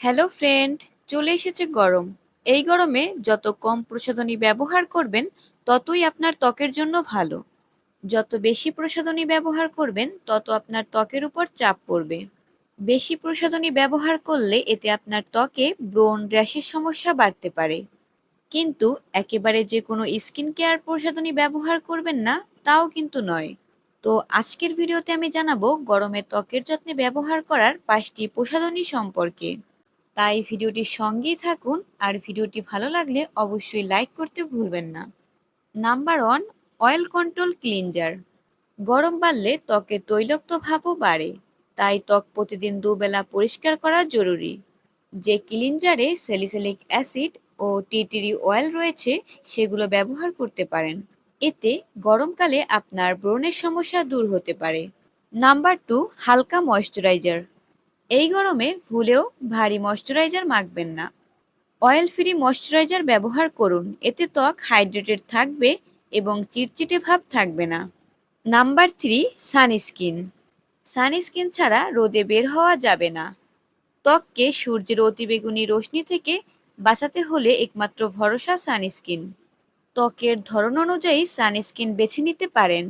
Hello friend, চলে এসেছে গরম। এই গরমে যত কম প্রসাধনী ব্যবহার করবেন, ততই আপনার ত্বকের জন্য ভালো। যত বেশি প্রসাধনী ব্যবহার করবেন, তত আপনার ত্বকের উপর চাপ পড়বে। বেশি প্রসাধনী ব্যবহার করলে এতে আপনার ত্বকে ব্রণ র্যাশের সমস্যা বাড়তে পারে। কিন্তু একেবারে যে কোনো স্কিন কেয়ার প্রসাধনী ব্যবহার করবেন না, তাও কিন্তু নয়। তো আজকের ভিডিওতে আমি জানাব গরমে ত্বকের যত্নে ব্যবহার করার পাঁচটি প্রসাধনী সম্পর্কে। তাই ভিডিওটির সঙ্গেই থাকুন আর ভিডিওটি ভালো লাগলে অবশ্যই লাইক করতে ভুলবেন না। Number one, oil control cleanser. গরম বাড়লে ত্বকের তৈলাক্ত ভাবও বাড়ে, তাই ত্বক প্রতিদিন দুবেলা পরিষ্কার করা জরুরি। যে ক্লিনজারে স্যালিসিলিক অ্যাসিড ও টিটিরি অয়েল রয়েছে, সেগুলো ব্যবহার করতে পারেন। এতে গরমকালে আপনার ব্রণের সমস্যা দূর হতে পারে। নাম্বার টু, হালকা ময়শ্চারাইজার। এই গরমে ভুলেও ভারী ময়শ্চারাইজার মাখবেন না। অয়েল ফ্রি ময়শ্চারাইজার ব্যবহার করুন, এতে ত্বক হাইড্রেটেড থাকবে এবং চিটচিটে ভাব থাকবে না। Number three, sunscreen. সানস্ক্রিন ছাড়া রোদে বের হওয়া যাবে না। ত্বককে সূর্যের অতিবেগুনি রশ্মি থেকে বাঁচাতে হলে একমাত্র ভরসা সানস্ক্রিন। ত্বকের ধরন অনুযায়ী সানস্ক্রিন বেছে নিতে পারেন।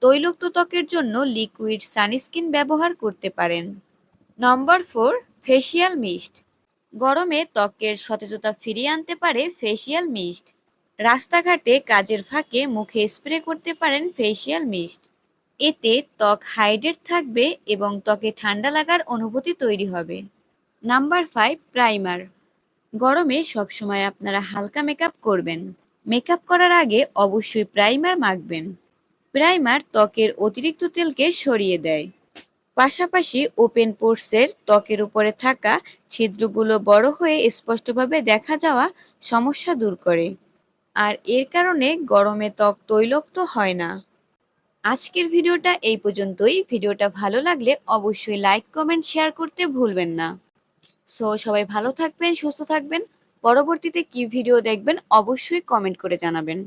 তৈলাক্ত ত্বকের জন্য লিকুইড সানস্ক্রিন ব্যবহার করতে পারেন। নম্বর ফোর ফেসিয়াল মিস্ট গরমে ত্বকের সতেজতা ফিরিয়ে আনতে পারে ফেসিয়াল মিস্ট রাস্তাঘাটে কাজের ফাঁকে মুখে স্প্রে করতে পারেন ফেসিয়াল মিস্ট এতে ত্বক হাইড্রেট থাকবে এবং ত্বকে ঠান্ডা লাগার অনুভূতি তৈরি হবে। নাম্বার ফাইভ প্রাইমার গরমে সবসময় আপনারা হালকা মেকআপ করবেন। মেকআপ করার আগে অবশ্যই প্রাইমার মাখবেন। প্রাইমার ত্বকের অতিরিক্ত তেলকে সরিয়ে দেয়। পাশাপাশি ওপেন পোর্সের ত্বকের উপরে থাকা ছিদ্রগুলো বড় হয়ে স্পষ্টভাবে দেখা যাওয়া সমস্যা দূর করে। আর এর কারণে গরমে ত্বক তৈলাক্ত হয় না। আজকের ভিডিওটা এই পর্যন্তই। ভিডিওটা ভালো লাগলে অবশ্যই লাইক, কমেন্ট, শেয়ার করতে ভুলবেন না। সো সবাই ভালো থাকবেন, সুস্থ থাকবেন। পরবর্তীতে কি ভিডিও দেখবেন অবশ্যই কমেন্ট করে জানাবেন।